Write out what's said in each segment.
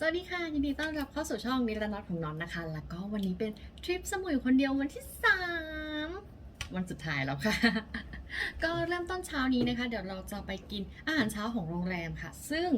สวัสดีค่ะ ยินดีต้อนรับเข้าสู่ช่องนิรนัทของนอนนะคะ แล้วก็วันนี้เป็นทริปสมุยคนเดียววันที่ 3 วันสุดท้ายแล้วค่ะ ก็เริ่มต้นเช้านี้นะคะ เดี๋ยวเราจะไปกินอาหารเช้าของโรงแรมค่ะ ซึ่ง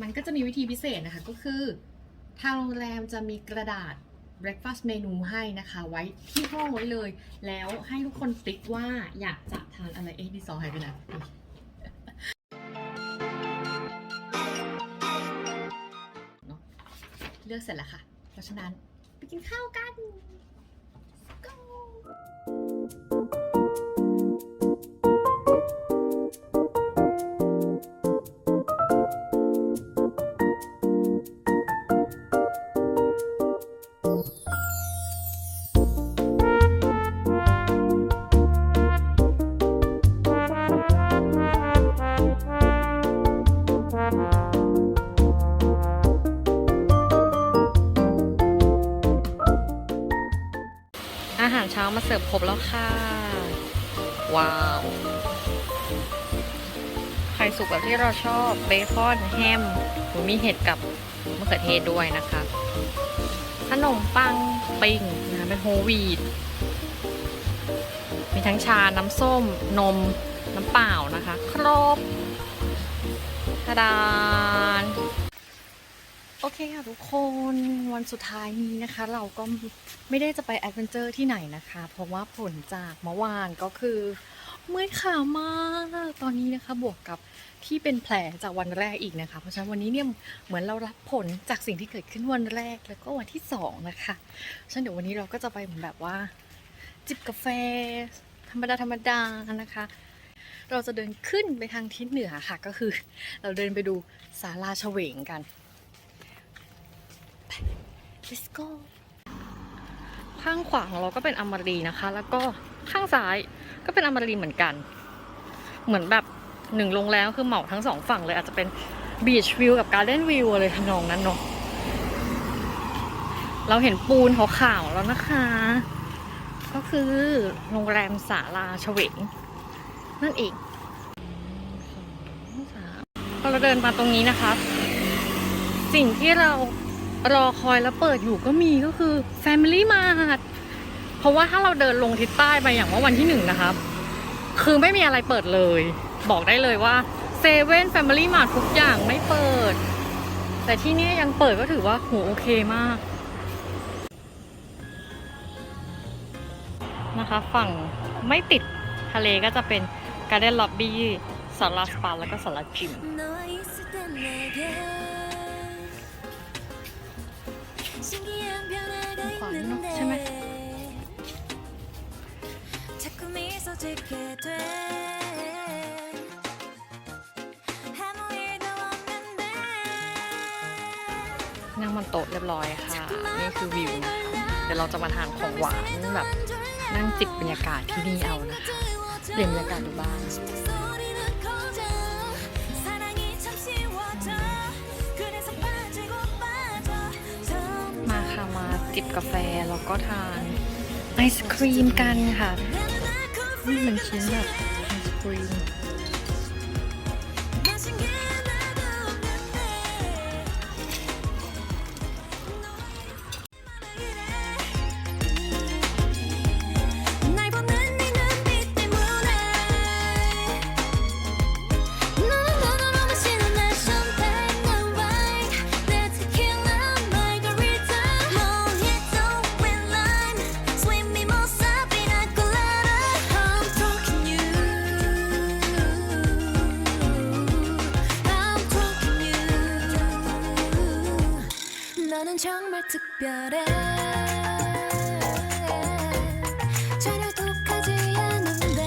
มันก็จะมีวิธีพิเศษนะคะ ก็คือ ทางโรงแรมจะมีกระดาษ breakfast menu ให้นะคะ ไว้ที่ห้องไว้เลย แล้วให้ทุกคนติ๊กว่าอยากจะทานอะไรเอ๊ะดีซอหายไปไหน เลือกเสร็จแล้วค่ะ เพราะฉะนั้นไปกินข้าวกัน มาเสิร์ฟครบแล้วค่ะ ว้าวไข่สุกแบบที่เราชอบเบคอนแฮมหรือมีเห็ดกับมะเขือเทศด้วยนะคะขนมปังปิ้งนะเป็นโฮลวีดมีทั้งชา น้ำส้ม นม น้ำเปล่านะคะ ครบทาดาน โอเคค่ะทุกคนวันสุดท้ายนี้นะคะ เราก็ไม่ได้จะไปแอดเวนเจอร์ที่ไหนนะคะ เพราะว่าผลจากเมื่อวานก็คือเมื่อยขามากตอนนี้นะคะบวกกับที่เป็นแผลจากวันแรกอีกนะคะ เพราะฉะนั้นวันนี้เนี่ยเหมือนเรารับผลจากสิ่งที่เกิดขึ้นวันแรกแล้วก็วันที่สองนะคะฉะนั้นเดี๋ยววันนี้เราก็จะไปเหมือนแบบว่า จิบกาแฟ ธรรมดาธรรมดานะคะ เราจะเดินขึ้นไปทางทิศเหนือค่ะ ก็คือ เราเดินไปดูศาลาเฉวงกัน Let's go ข้างขวาของเราก็เป็นอมรีนะคะ แล้วก็ข้างซ้ายก็เป็นอมรีเหมือนกัน เหมือนแบบหนึ่งโรงแรมคือเหมาทั้งสองฝั่งเลย อาจจะเป็นบีชวิวกับการ์เด้นวิวเลยทำนองนั้นเนาะเราเห็นปูนขาวๆแล้วนะคะ ก็คือโรงแรมสาลาเฉวงนั่นเองพอเราเดินมาตรงนี้นะคะ สิ่งที่เรา รอคอยแล้วเปิดอยู่ก็มีก็คือ Family Mart เพราะว่าถ้าเราเดินลงทิศใต้ไปอย่างว่าวันที่หนึ่งนะครับ คือไม่มีอะไรเปิดเลย บอกได้เลยว่าเซเว่นแฟมิลี่มาร์ททุกอย่างไม่เปิด แต่ที่นี่ยังเปิดก็ถือว่าโหโอเคมาก นะคะ ฝั่งไม่ติดทะเลก็จะเป็นการ์เด้นล็อบบี้สาราสปาแล้วก็สาราจิม ใช่ไมนั่งบนโต๊ะเรียบร้อยค่ะ นี่คือวิวนะคะเดี๋ยวเราจะมาทานของหวานแบบนั่งจิบบรรยากาศที่นี่เอานะคะเปลี่ยนบรรยากาศดูบ้าง กาแฟแล้วก็ทานไอศครีมกันค่ะนี่มันชิ้นแบบไอศครีม 특별해 전혀 독하지 않은데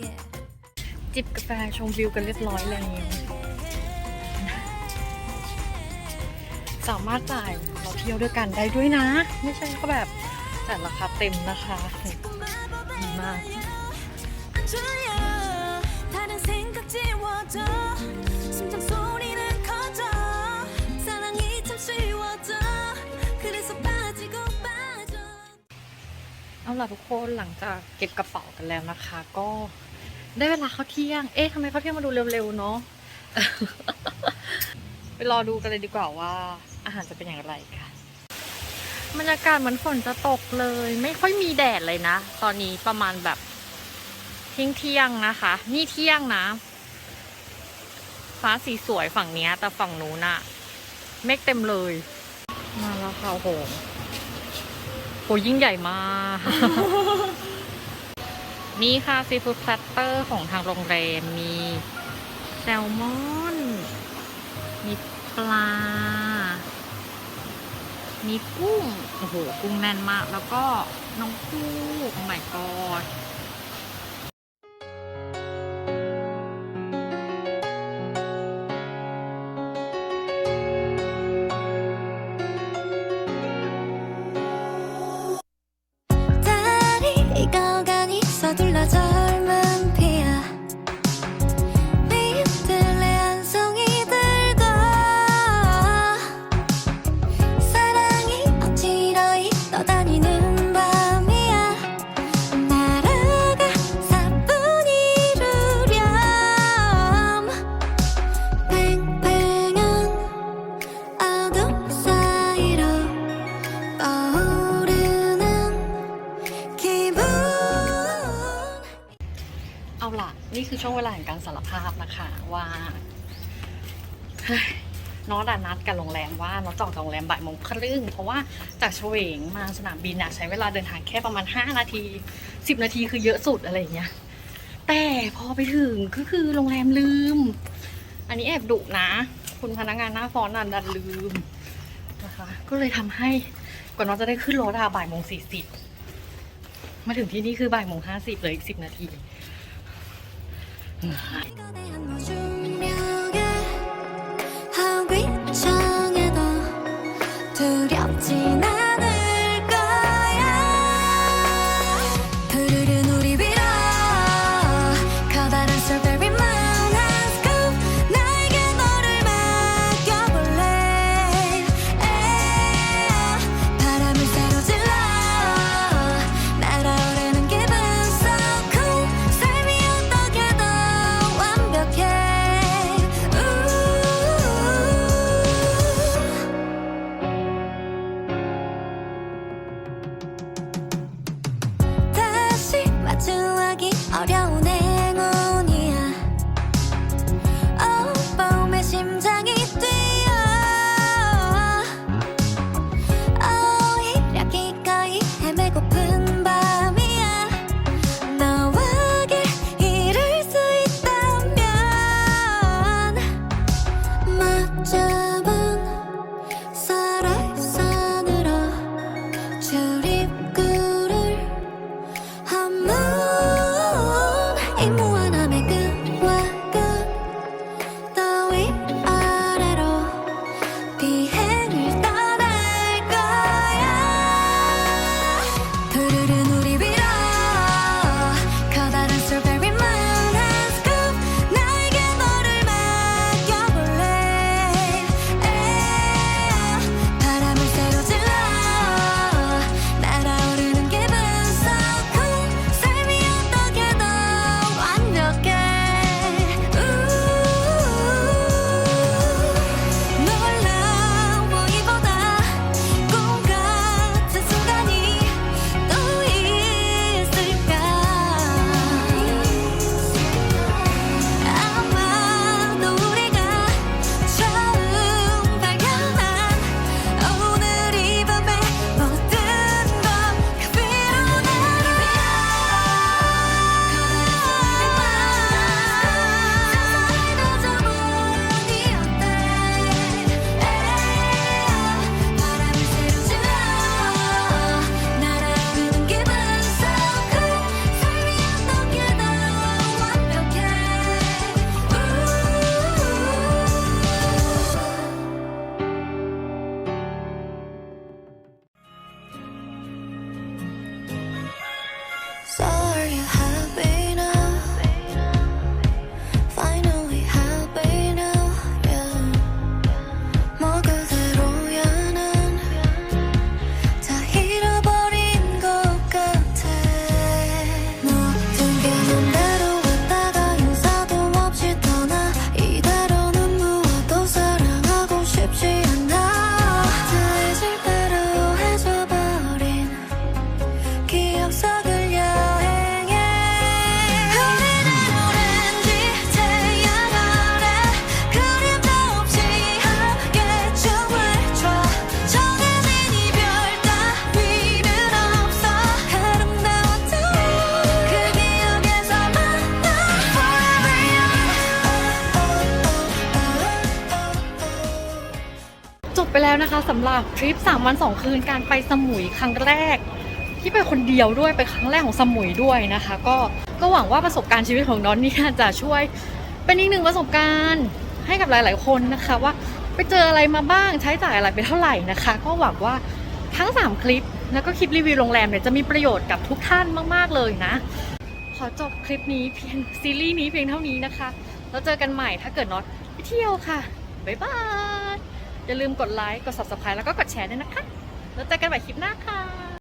yeah. จิบกาแฟชมวิวกันเรียบร้อยแล้วสามารถจ่ายเราเที่ยวด้วยกันได้ด้วยนะ ไม่ใช่ก็แบบจ่ายราคาเต็มนะคะ ดีมาก เอาล่ะทุกคนหลังจากเก็บกระเป๋ากันแล้วนะคะ ก็ได้เวลาเข้าเที่ยง เอ๊ะทำไมเข้าเที่ยงมาดูเร็วๆเนาะไปรอดูกันเลยดีกว่าว่าอาหารจะเป็นอย่างไรค่ะบรรยากาศเหมือนฝนจะตกเลย ไม่ค่อยมีแดดเลยนะ ตอนนี้ประมาณแบบเที่ยงเที่ยงนะคะ นี่เที่ยงนะ ฟ้าสีสวยฝั่งนี้แต่ฝั่งนู้นอะเมฆเต็มเลย มาแล้วค่ะโอ้โห โหยิ่งใหญ่มาก นี่ค่ะซีฟู้ดแพลตเตอร์ของทางโรงแรมมีแซลมอน มีปลา มีกุ้ง โอ้โห กุ้งแน่นมาก แล้วก็น้องคู่โอ้ my god「会高。 ช่วงเวลาแห่งการสารภาพนะคะว่าน้องดานัดกับโรงแรมว่าน้องจองจากโรงแรมบ่ายโมงครึ่งเพราะว่าจากเฉวงมาสนามบินอะใช้เวลาเดินทางแค่ประมาณ 5 นาที 10 นาทีคือเยอะสุดอะไรอย่างเงี้ยแต่พอไปถึงก็คือโรงแรมลืม อันนี้แอบดุนะ คุณพนักงานหน้าฟอนนันดันลืมนะคะ ก็เลยทำให้กว่าน้องจะได้ขึ้นรถอะบ่ายโมงสี่สิบมาถึงที่นี่คือบ่ายโมงห้าสิบเลยอีกสิบนาที 嗯。好，掉。 แล้วนะคะสำหรับทริป 3 วัน 2 คืนการไปสมุยครั้งแรก ที่ไปคนเดียวด้วยไปครั้งแรกของสมุยด้วยนะคะ ก็ก็หวังว่าประสบการณ์ชีวิตของน้อนเนี่จะช่วยเป็นอีกหนึ่งประสบการณ์ให้กับหลาย ๆ คนนะคะ ว่าไปเจออะไรมาบ้างใช้จ่ายอะไรไปเท่าไหร่นะคะ ก็หวังว่าทั้ง 3 คลิปแล้วก็คลิปรีวิวโรงแรมเนี่ยจะมีประโยชน์กับทุกท่านมาก ๆ เลยนะ ขอจบคลิปนี้เพียงซีรีส์นี้เพียงเท่านี้นะคะ แล้วเจอกันใหม่ถ้าเกิดน็อตไปเที่ยวค่ะบ๊ายบาย อย่าลืมกดไลค์ กด subscribe แล้วก็กดแชร์ด้วยนะคะ แล้วเจอกันใหม่คลิปหน้าค่ะ